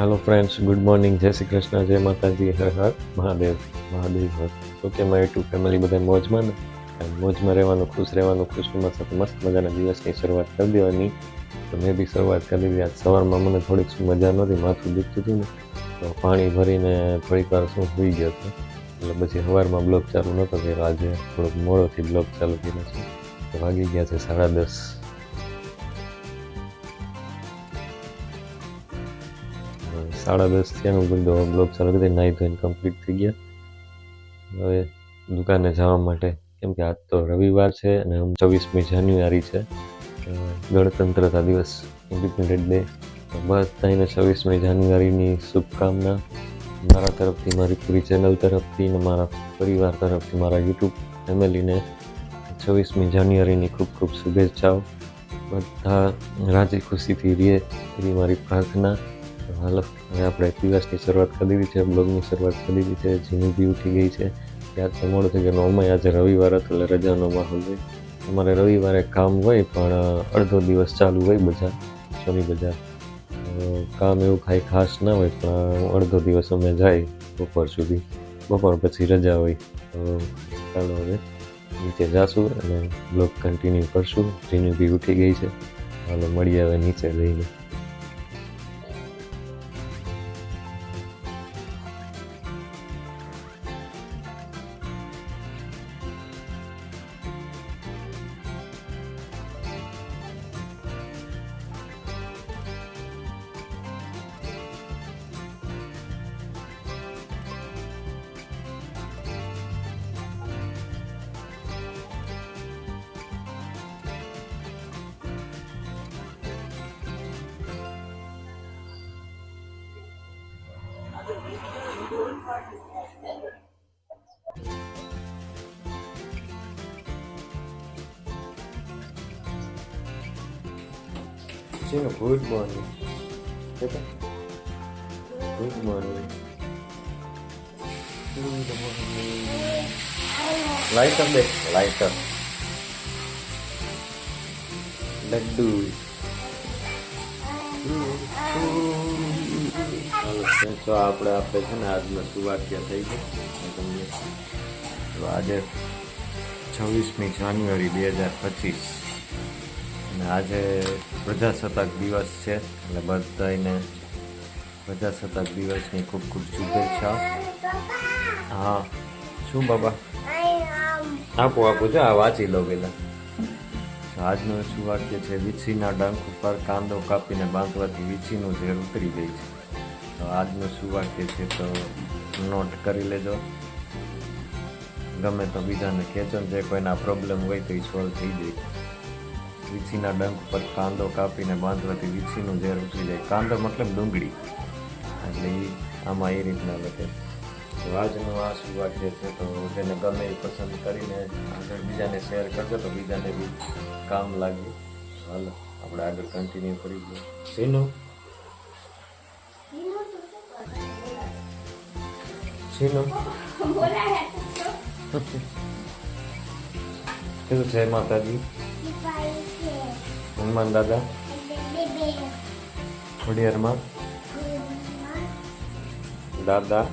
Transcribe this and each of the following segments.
હાલો friends good morning જય શ્રી કૃષ્ણ. જય માતાજી. હર હર. મહાદેવ. મહાદેવ હર. તો કે મારી ટુ ફેમિલી બધા મોજમાં ને? મોજમાં રહેવાનું, ખુશ રહેવાનું, ખુશીમાં સાથે મસ્ત મજાના દિવસની શરૂઆત કરી દેવાની. તો મેં બી શરૂઆત કરી દીધી. આજ સવારમાં મને થોડીક મજા નહોતી, માથું દુખતું હતું ને. તો પાણી ભરીને થોડીક વાર શું સુઈ ગયો હતો. એટલે પછી સવારમાં બ્લોક ચાલુ નહોતો કર્યો. આજે થોડુંક મોડોથી બ્લોક ચાલુ કર્યો છે. તો વાગી ગયા છે સાડા દસ. સાડા દસ થયાનું બધું બ્લોગ ચાલુ કરી. નાહી ધોઈને કમ્પ્લીટ થઈ ગયા. હવે દુકાને જવા માટે, કેમ કે આજ તો રવિવાર છે અને આમ છવ્વીસમી જાન્યુઆરી છે. ગણતંત્રતા દિવસ ઇન્ડિપેન્ડન્ટ ડે બધાને છવ્વીસમી જાન્યુઆરીની શુભકામના મારા તરફથી, મારી પૂરી ચેનલ તરફથી અને મારા પરિવાર તરફથી, મારા યુટ્યુબ ફેમિલીને છવ્વીસમી જાન્યુઆરીની ખૂબ ખૂબ શુભેચ્છાઓ. બધા રાજી ખુશીથી રહે એવી મારી પ્રાર્થના. તો હાલો હવે આપણે પીવાસની શરૂઆત કરી દીધી છે, બ્લોગની શરૂઆત કરી દીધી છે ઝીણી બી ઉઠી ગઈ છે. ત્યાં તો મોડું થઈ ગયું નોર્મલ આજે રવિવાર હતો એટલે રજાનો માહોલ હોય અમારે રવિવારે કામ હોય પણ અડધો દિવસ ચાલુ હોય બજાર, સોની બજાર. કામ એવું કાંઈ ખાસ ના હોય પણ અડધો દિવસ અમે જાય બપોર સુધી. બપોર પછી રજા હોય. ચાલો હવે નીચે જાશું અને બ્લોગ કન્ટિન્યુ કરશું. જીની બી ઉઠી ગઈ છે. હાલો, મળીએ હવે નીચે જઈને. Sing a good morning. Okay. Good morning. Good morning. Light up đi, light up. Let's do it. Ooh, ooh. તો આપણે આપણે છે ને આજનું શું વાક્ય થઈ ગઈ તો આજે છવ્વીસમી જાન્યુઆરી બે હજાર પચીસ. અને આજે પ્રજાસત્તાક દિવસ છે. એટલે બધાને પ્રજાસત્તાક દિવસની ખૂબ ખૂબ શુભેચ્છાઓ. હા. શું બાબા? આપો આપો, જો આ વાંચી લો તો આજનું શું વાક્ય છે. વીછીના ડંખ ઉપર કાંદો કાપીને બાંધવાથી વીછીનું ઝેર ઉતરી ગઈ છે. તો આજનું શું વાક્ય છે તો નોટ કરી લેજો. ગમે તો બીજાને ને જે કોઈના પ્રોબ્લેમ હોય તો એ સોલ્વ થઈ જાય. વીછીના ડંખ પર કાંદો કાપીને બાંધવાથી વીછીનું ઝેર ઉતરી જાય. કાંદો મતલબ ડુંગળી. એટલે એ આમાં એ રીતના લખે. તો આજનું આ શું વાક્ય છે તો જેને ગમે એ પસંદ કરીને આગળ બીજાને શેર કરજો તો બીજાને બી કામ લાગે. હાલો, આપણે આગળ કન્ટિન્યુ કરી દઈએ સીનું સીનું કીધું જય માતાજી હનુમાન દાદા ખોડિયારમાં દાદા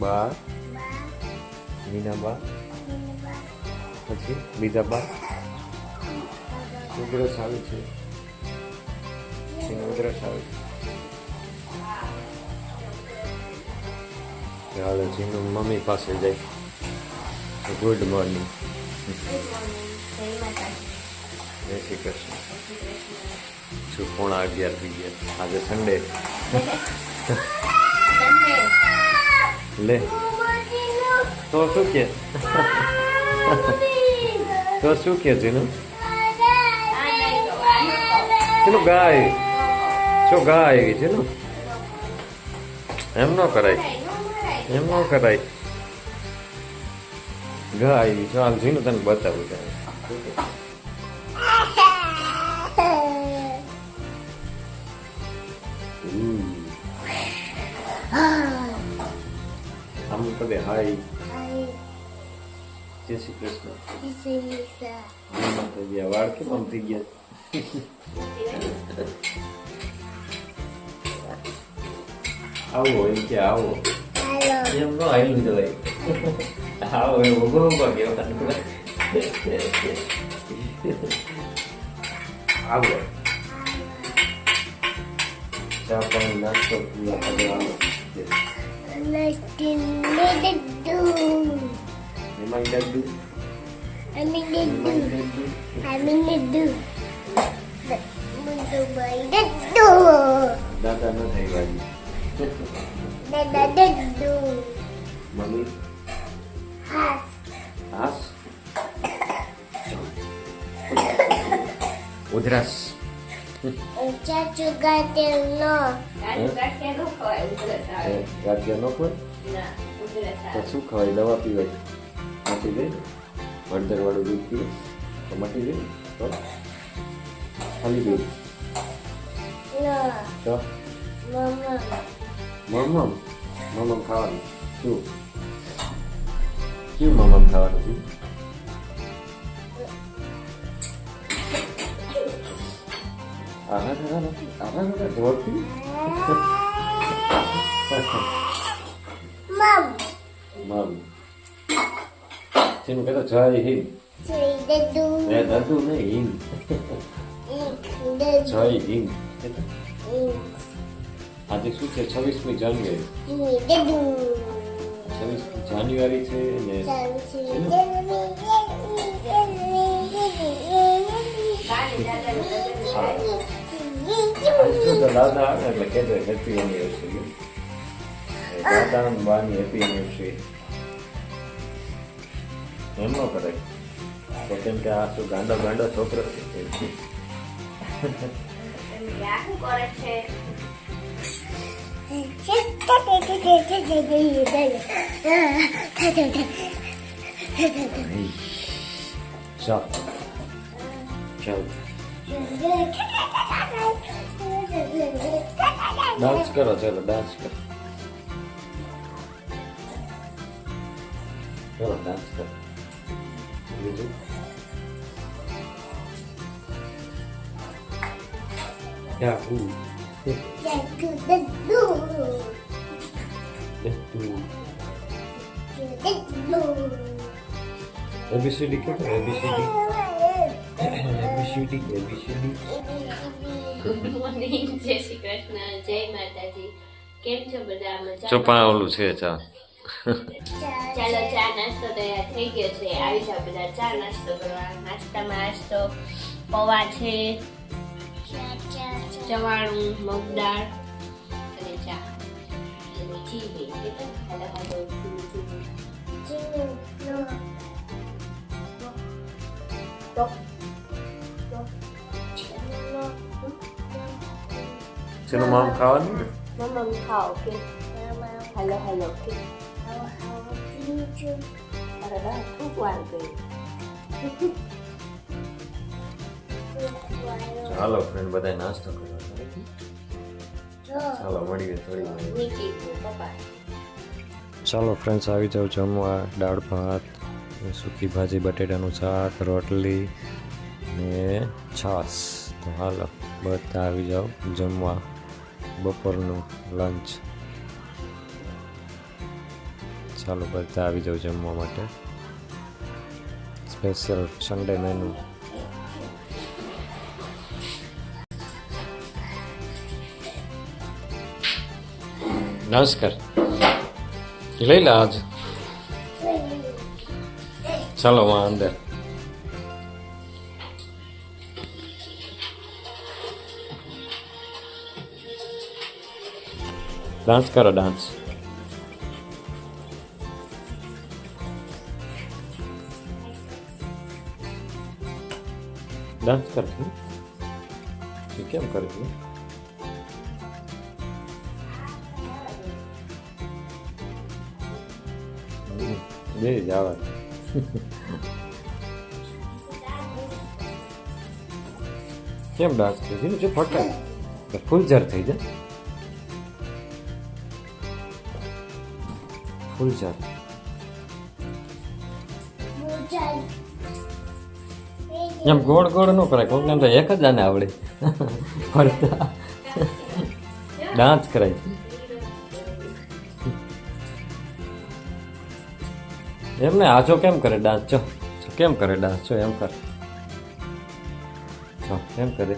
બા મીનાબા પછી બીજા બા ઉધરસ આવે છે એની ઉધરસ આવે છે હાલો જીનું મમ્મી પાસે જાય ગુડ મોર્નિંગ જય શ્રી કૃષ્ણ શું પોણા અગિયાર થઈ ગયા આજે સન્ડે લે તો શું કે તો શું કે જીનું ચલો ગાય શું ગાય આવી છે ને એમ ન કરાય એમ ન કરાય ગાય આવી ચાલ જીનું તને બતાવું જાય આમ કદે હાય જય શ્રી કૃષ્ણ આમ થઈ ગયા વાળ કેમ આમ થઈ ગયા આવો એમ કે આવો હાલો એમ નો આયલું જવાય આવો એ ઊભો ઊભો કહેવાનું આવો ચા પાણી નાસ્તો પીવા માટે આવો Nastin Nidu. એમાં ડબ્બુ Amin ન. Mummy Has. હાસ ઉધરસ Chachu gatil no. કાજુ ગાંઠિયા ન ખવાય ઉધરસ આવે ગાંઠિયા નો કોઈ ના ઉધરસ તો આવે શું ખવાય દવા પીવાય મટી ગઈ હળદર વાળું દૂધ પીવે તો મટી ગઈ તો ખાલી દૂધ. તો. મમમ મમમ ખાવાનું શું શું મમમ ખાવાનું છે આહા આહા આહા આહા જોરથી Mom. મમ શેનું કહેતો જય હિન્દ Say Nidu. એ દાદુ નહીં હિન્દ જય હિન્દ આજે શું છે? છવ્વીસમી જાન્યુઆરી. છવ્વીસમી જાન્યુઆરી છે ને દાદા એટલે કહેજો હેપી એનિવર્સરી દાદા અને બાની હેપી એનિવર્સરી એમ ન કરાય તો કેમ કે આ શું ગાંડો ગાંડો છોકરો છે. Hey. Stop. Jump. Dans करो चलो डांस करो चलो डांस करो Yeah, ooh. Yeah, do the do. હું એબીસીડી કે A B C D A B C D A B C D good morning જય શ્રી કૃષ્ણ જય માતાજી. કેમ છો બધા? મજા ચોપા ઓલું છે ચા. ચાલો ચા નાસ્તો તૈયાર થઈ ગયો છે. આવી જાવ બધા ચા નાસ્તો કરવા. નાસ્તામાં આજ તો પૌવા છે ચવાણું મગદાળ. અને ચા અને ચીની કેટલું હાલો હાલો ચીની ચીની તો શેનું મામ ખાવાનું ને મમ્મ ખાઓ કે હાલો હાલો કે અરે વાહ ખૂબ વાર ગઈ ચાલો ફ્રેન્ડ બધા નાસ્તો કરવા ચાલો મળીએ થોડી ચાલો ફ્રેન્ડ્સ આવી જાઓ જમવા. દાળ ભાત સૂકી ભાજી બટેટાનું શાક રોટલી ને છાશ. તો હાલો બધા આવી જાઓ જમવા બપોરનું લંચ ચાલો બધા આવી જાઓ જમવા માટે. સ્પેશિયલ સન્ડે મેનુ નમસ્કાર લઈ લે આજ ચાલો વहाँ અંદર ડાન્સ કરો ડાન્સ ડાન્સ કર કેમ કરે બે જવા કેમ ડાન્સ કરે છે જો ફટાય ફૂલઝર થઈ જાય. ફૂલઝર એમ ગોળ ગોળ ન કરાય. કોક તો એક જ આને આવડે. ફરતા ડાન્સ કરાય. એમને આજો કેમ કરે ડાન્સ જો કેમ કરે ડાન્સ જો એમ કરે. જો, એમ કરે.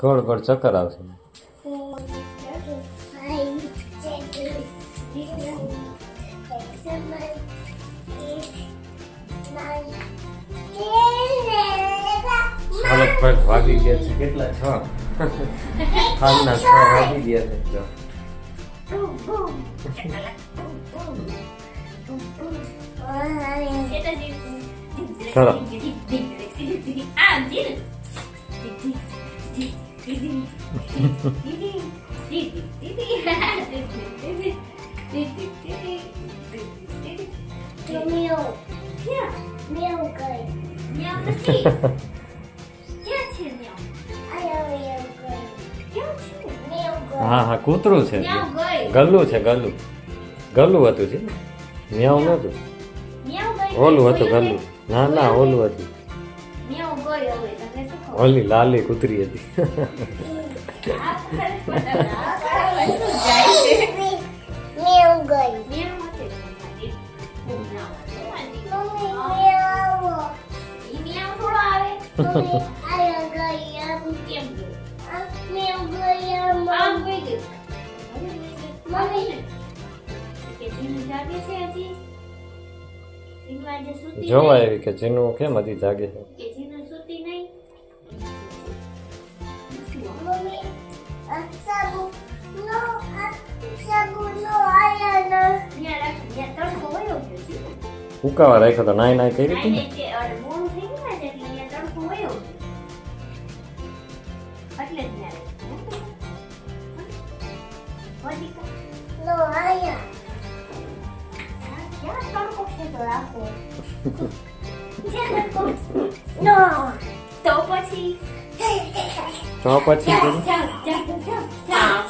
ગોળ ગોળ ચક્કર આવશે. ભરતભાઈ ભાગી ગયા છે કેટલા છ? ખાનના છ ભાગી ગયા છે. ચલો હા હા કૂતરું છે ગલ્લું છે ગલ્લું. ગલ્લું હતું છે મ્યાઉ નતું ઓલું હતું ગલ્લું. ના ના ઓલું હતું. ઓલી લાલી કુતરી હતી. જોવા એવી કે જેનું કેમ હતી જાગે છે? ઉકાવા રાખ્યો તો નાઈ નાઈ કરી હતી તો પછી તે થઈ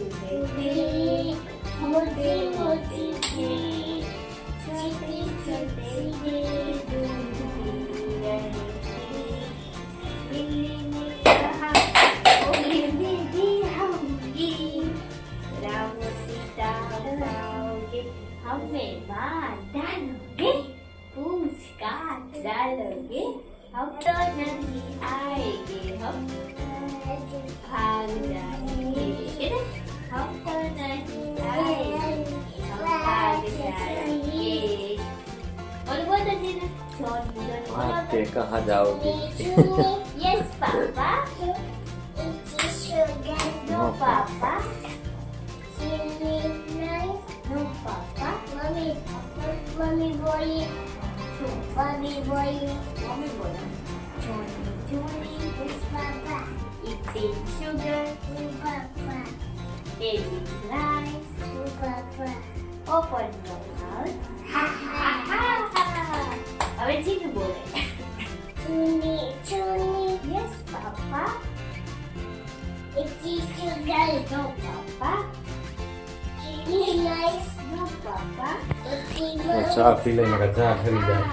देखते कहाँ जाओगी yes, पापा. No, पापा. No, पापा. Mommy, mommy boy. Mommy boy. Mommy boy. Johnny, Johnny, yes, Papa. Eating sugar. No, Papa. Baby rice. No, Papa. Open your mouth. ચા પી લઈ કે ચા ખરી જાય.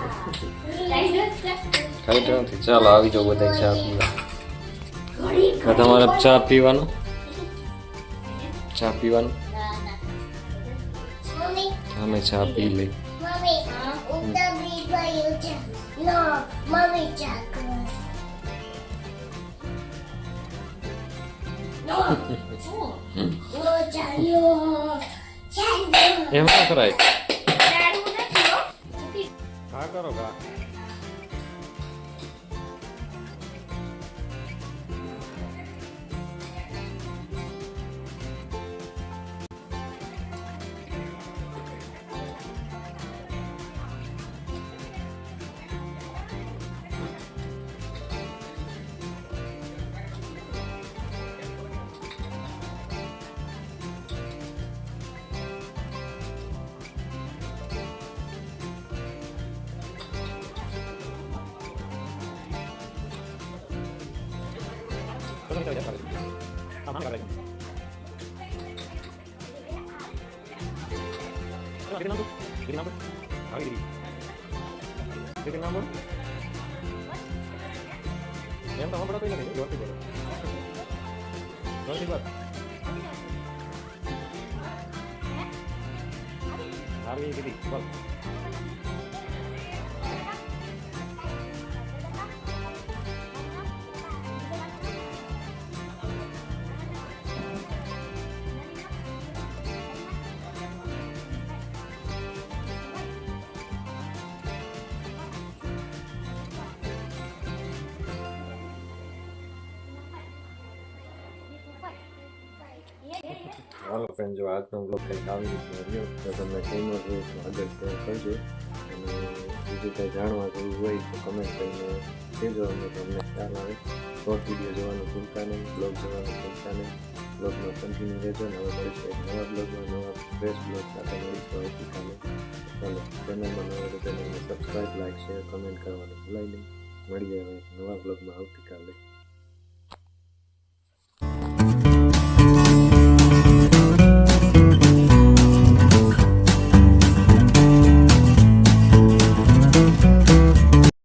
નથી ચાલો આવી જાઓ બધા ચા પીવા. તમારે ચા પીવાનું? ચા પીવાનું? અમે ચા પી લઈ એમ udah beli એમ તો હમણાં તો નથી જોરથી બોલો જોરથી બોલ આવી કીધી બોલ હાલો ફ્રેન્ડ જો આજનો બ્લોગ કંઈક આવી રીતે રહ્યો તો તમને રહ્યો તો આગળ શેર કરજો. અને બીજું કંઈ જાણવા જેવું હોય તો કમેન્ટ કરીને કહેજો અમને તમને ખ્યાલ આવે. શોર્ટ વીડિયો જોવાનું ભૂલતા નહીં બ્લોગ જોવાનું ભૂલતા નહીં. બ્લોગમાં કન્ટિન્યુ રહેજો અને હવે મળીશું એક નવા બ્લોગમાં નવા ફ્રેશ બ્લોગ સાથે મળીશું. આવતીકાલે ચાલો ચેનલમાં નવા તો ચેનલને સબસ્ક્રાઈબ લાઈક શેર કમેન્ટ કરવાનું ભૂલાઈ નહીં. મળીએ હવે નવા બ્લોગમાં આવતીકાલે.